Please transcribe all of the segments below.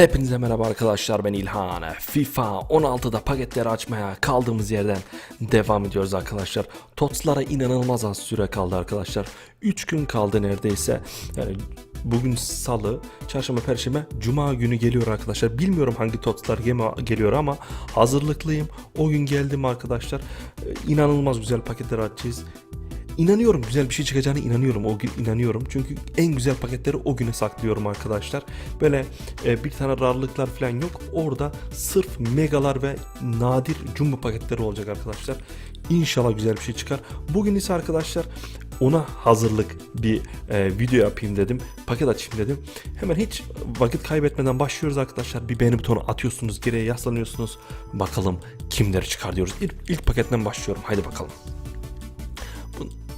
Hepinize merhaba arkadaşlar ben İlhan. FIFA 16'da paketleri açmaya kaldığımız yerden devam ediyoruz arkadaşlar. TOTS'lara inanılmaz az süre kaldı arkadaşlar. 3 gün kaldı neredeyse. Yani bugün salı, çarşamba, perşembe, cuma günü geliyor arkadaşlar. Bilmiyorum hangi TOTS'lar geme- geliyor ama hazırlıklıyım. O gün geldim arkadaşlar. Ee, İnanılmaz güzel paketler açacağız. İnanıyorum güzel bir şey çıkacağına inanıyorum o gün inanıyorum. Çünkü en güzel paketleri o güne saklıyorum arkadaşlar. Böyle e, bir tane rarlıklar falan yok. Orada sırf megalar ve nadir jumbo paketleri olacak arkadaşlar. İnşallah güzel bir şey çıkar. Bugün ise arkadaşlar ona hazırlık bir e, video yapayım dedim paket açayım dedim. Hemen hiç vakit kaybetmeden başlıyoruz arkadaşlar. Bir beğeni butonu atıyorsunuz geriye yaslanıyorsunuz. Bakalım kimleri çıkar diyoruz. İlk, ilk paketten başlıyorum. Haydi bakalım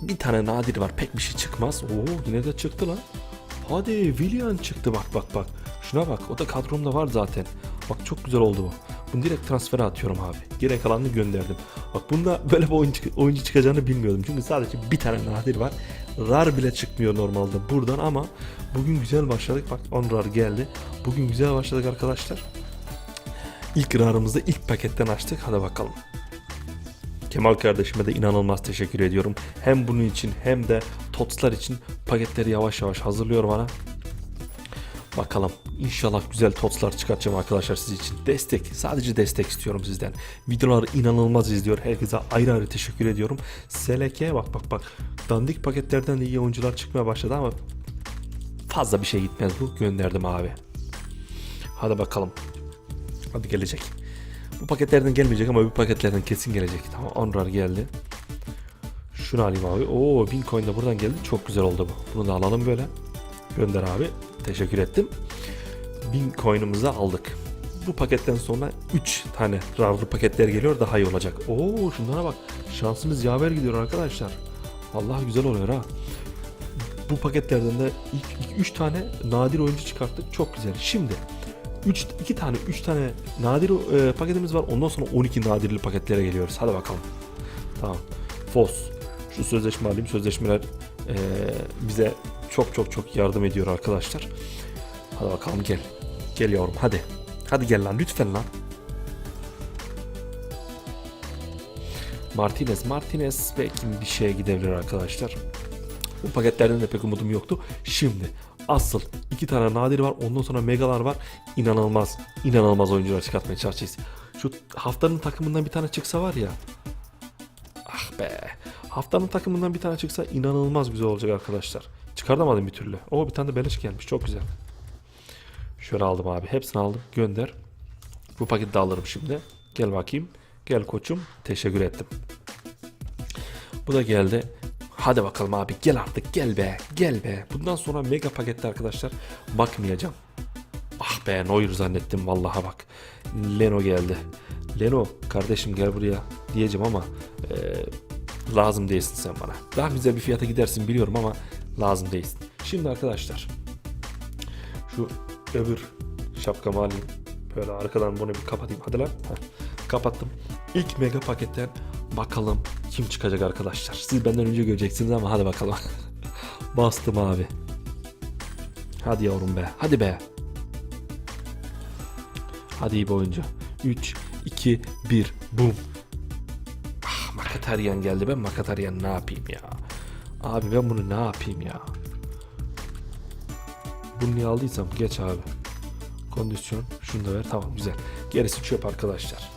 bir tane nadir var pek bir şey çıkmaz. Oo yine de çıktı lan. Hadi Willian çıktı bak bak bak. Şuna bak o da kadromda var zaten. Bak çok güzel oldu bu. Bunu direkt transfere atıyorum abi. Geri kalanını gönderdim. Bak bunda böyle bir oyuncu, oyuncu çıkacağını bilmiyordum. Çünkü sadece bir tane nadir var. Rar bile çıkmıyor normalde buradan ama bugün güzel başladık. Bak 10 rar geldi. Bugün güzel başladık arkadaşlar. İlk rarımızı ilk paketten açtık. Hadi bakalım. Kemal kardeşime de inanılmaz teşekkür ediyorum. Hem bunun için hem de TOTS'lar için paketleri yavaş yavaş hazırlıyor bana. Bakalım inşallah güzel TOTS'lar çıkartacağım arkadaşlar siz için. Destek sadece destek istiyorum sizden. Videoları inanılmaz izliyor. Herkese ayrı ayrı teşekkür ediyorum. SLK bak bak bak. Dandik paketlerden de iyi oyuncular çıkmaya başladı ama fazla bir şey gitmez bu. Gönderdim abi. Hadi bakalım. Hadi gelecek. Bu paketlerden gelmeyecek ama bu paketlerden kesin gelecek. Tamam Onrar geldi. Şunu alayım abi. Oo 1000 coin de buradan geldi. Çok güzel oldu bu. Bunu da alalım böyle. Gönder abi. Teşekkür ettim. 1000 coin'ımızı aldık. Bu paketten sonra 3 tane rarlı paketler geliyor. Daha iyi olacak. Oo şunlara bak. Şansımız yaver gidiyor arkadaşlar. Vallahi güzel oluyor ha. Bu paketlerden de ilk 3 tane nadir oyuncu çıkarttık. Çok güzel. Şimdi 3 2 tane 3 tane nadir e, paketimiz var. Ondan sonra 12 nadirli paketlere geliyoruz. Hadi bakalım. Tamam. Fos. Şu sözleşme alayım. Sözleşmeler e, bize çok çok çok yardım ediyor arkadaşlar. Hadi bakalım gel. Gel yavrum hadi. Hadi gel lan lütfen lan. Martinez. Martinez belki bir şeye gidebilir arkadaşlar. Bu paketlerden de pek umudum yoktu. Şimdi asıl iki tane nadir var. Ondan sonra megalar var. İnanılmaz, inanılmaz oyuncular çıkartmaya çalışacağız. Şu haftanın takımından bir tane çıksa var ya. Ah be. Haftanın takımından bir tane çıksa inanılmaz güzel olacak arkadaşlar. Çıkartamadım bir türlü. O bir tane de beleş gelmiş. Çok güzel. Şöyle aldım abi. Hepsini aldım. Gönder. Bu paketi de alırım şimdi. Gel bakayım. Gel koçum. Teşekkür ettim. Bu da geldi. Hadi bakalım abi gel artık gel be gel be. Bundan sonra mega pakette arkadaşlar bakmayacağım. Ah be Neuer zannettim vallaha bak. Leno geldi. Leno kardeşim gel buraya diyeceğim ama e, lazım değilsin sen bana. Daha güzel bir fiyata gidersin biliyorum ama lazım değilsin. Şimdi arkadaşlar şu öbür şapkamı alayım. Böyle arkadan bunu bir kapatayım. Hadi lan. Heh, Kapattım. İlk mega paketten bakalım kim çıkacak arkadaşlar. Siz benden önce göreceksiniz ama hadi bakalım. Bastım abi. Hadi yavrum be. Hadi be. Hadi iyi bir oyuncu. 3, 2, 1. Boom. Ah, Makataryan geldi. Ben Makataryan ne yapayım ya? Abi ben bunu ne yapayım ya? Bunu niye aldıysam geç abi. Kondisyon. Şunu da ver. Tamam güzel. Gerisi çöp arkadaşlar.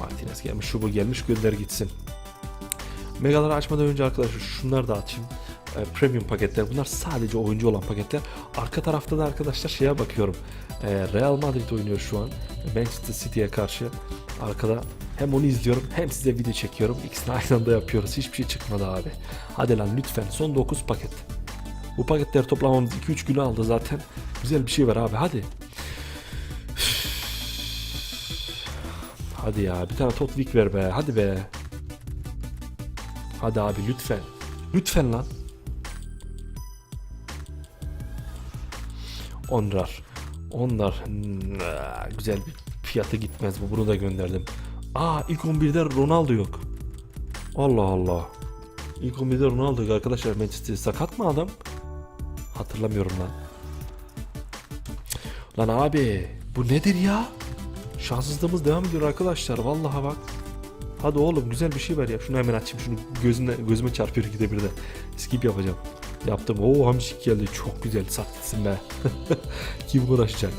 Martinez gelmiş. Şu bu gelmiş. Gönder gitsin. Megaları açmadan önce arkadaşlar şunları da açayım. E, premium paketler. Bunlar sadece oyuncu olan paketler. Arka tarafta da arkadaşlar şeye bakıyorum. E, Real Madrid oynuyor şu an. Manchester City'ye karşı. Arkada hem onu izliyorum hem size video çekiyorum. İkisini aynı anda yapıyoruz. Hiçbir şey çıkmadı abi. Hadi lan lütfen. Son 9 paket. Bu paketleri toplamamız 2-3 günü aldı zaten. Güzel bir şey var abi hadi. Hadi ya bir tane Totwick ver be. Hadi be. Hadi abi lütfen. Lütfen lan. Onlar. Onlar. Hmm, güzel bir fiyatı gitmez bu. Bunu da gönderdim. Aa ilk 11'de Ronaldo yok. Allah Allah. İlk 11'de Ronaldo yok arkadaşlar. Manchester sakat mı adam? Hatırlamıyorum lan. Lan abi Bu nedir ya? Şanssızlığımız devam ediyor arkadaşlar. Vallahi bak. Hadi oğlum güzel bir şey ver ya. Şunu hemen açayım. Şunu gözüne, gözüme çarpıyor ikide bir de. Skip yapacağım. Yaptım. Oo hamşik geldi. Çok güzel. Saklısın be. Kim uğraşacak?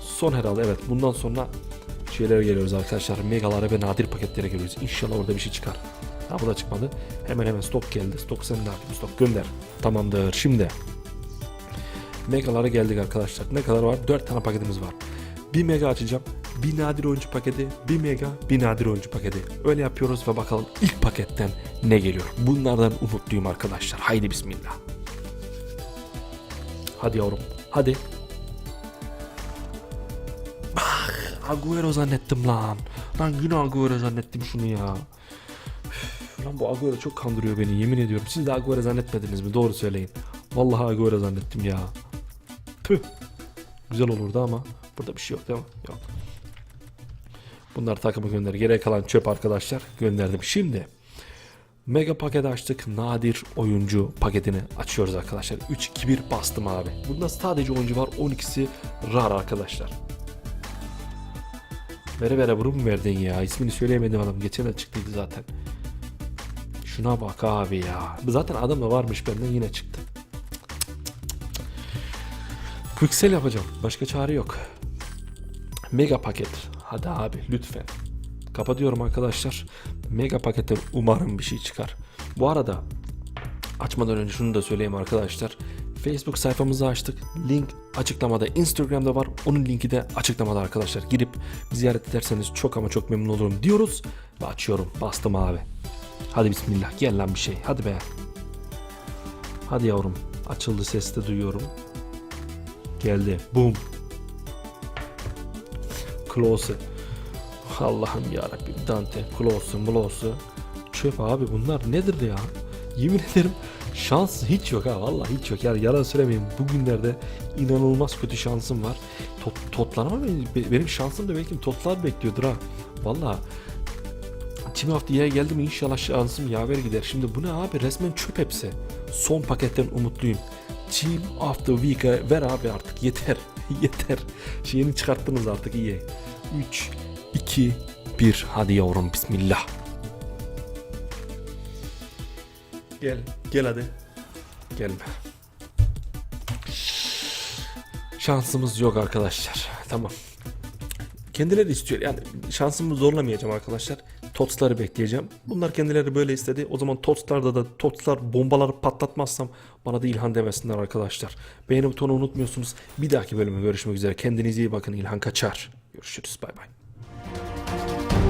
Son herhalde evet. Bundan sonra şeylere geliyoruz arkadaşlar. Megalara ve nadir paketlere geliyoruz. İnşallah orada bir şey çıkar. Ha bu da çıkmadı. Hemen hemen stok geldi. Stok senin abi. Stok gönder. Tamamdır. Şimdi megalara geldik arkadaşlar. Ne kadar var? 4 tane paketimiz var. Bir mega açacağım. Bir nadir oyuncu paketi, bir mega, bir nadir oyuncu paketi. Öyle yapıyoruz ve bakalım ilk paketten ne geliyor. Bunlardan umutluyum arkadaşlar. Haydi bismillah. Hadi yavrum. Hadi. Ah, Agüero zannettim lan. Lan yine Agüero zannettim şunu ya. Üf, Lan bu Agüero çok kandırıyor beni yemin ediyorum. Siz de Agüero zannetmediniz mi? Doğru söyleyin. Vallahi Agüero zannettim ya. Tüh. Güzel olurdu ama burada bir şey yok değil mi? Yok. Bunlar takımı gönder. Geriye kalan çöp arkadaşlar gönderdim. Şimdi Mega paketi açtık. Nadir oyuncu paketini açıyoruz arkadaşlar. 3-2-1 bastım abi. Bunda sadece oyuncu var. 12'si rar arkadaşlar. Vere vere bunu mu verdin ya? İsmini söyleyemedim adam. Geçen çıktıydı zaten. Şuna bak abi ya. Zaten adam da varmış benden yine çıktı. Quicksell yapacağım. Başka çare yok. Mega paket. Hadi abi lütfen. Kapatıyorum arkadaşlar. Mega paketten umarım bir şey çıkar. Bu arada açmadan önce şunu da söyleyeyim arkadaşlar. Facebook sayfamızı açtık. Link açıklamada. Instagram'da var. Onun linki de açıklamada arkadaşlar. Girip ziyaret ederseniz çok ama çok memnun olurum diyoruz. Ve açıyorum. Bastım abi. Hadi bismillah. Gel lan bir şey. Hadi be. Hadi yavrum. Açıldı ses de duyuyorum. Geldi. Boom. Close. Allah'ım yarabbim Dante, Klose, Mlose. Çöp abi bunlar nedir ya? Yemin ederim şans hiç yok ha vallahi hiç yok. Yani yalan söylemeyeyim bugünlerde inanılmaz kötü şansım var. Tot, totlar ama benim, şansım da belki totlar bekliyordur ha. Vallahi the Year'e geldim inşallah şansım yaver gider. Şimdi bu ne abi resmen çöp hepsi. Son paketten umutluyum. Team of the Week'e ver abi artık yeter. yeter. Şeyini çıkarttınız artık iyi. 3, 2, 1 hadi yavrum bismillah. Gel, gel hadi. Gelme. Şansımız yok arkadaşlar. Tamam. Kendileri istiyor. Yani şansımı zorlamayacağım arkadaşlar. Totsları bekleyeceğim. Bunlar kendileri böyle istedi. O zaman Totslarda da Totslar bombaları patlatmazsam bana da İlhan demesinler arkadaşlar. Beğeni butonu unutmuyorsunuz. Bir dahaki bölümde görüşmek üzere. Kendinize iyi bakın. İlhan kaçar. Görüşürüz. Bay bay.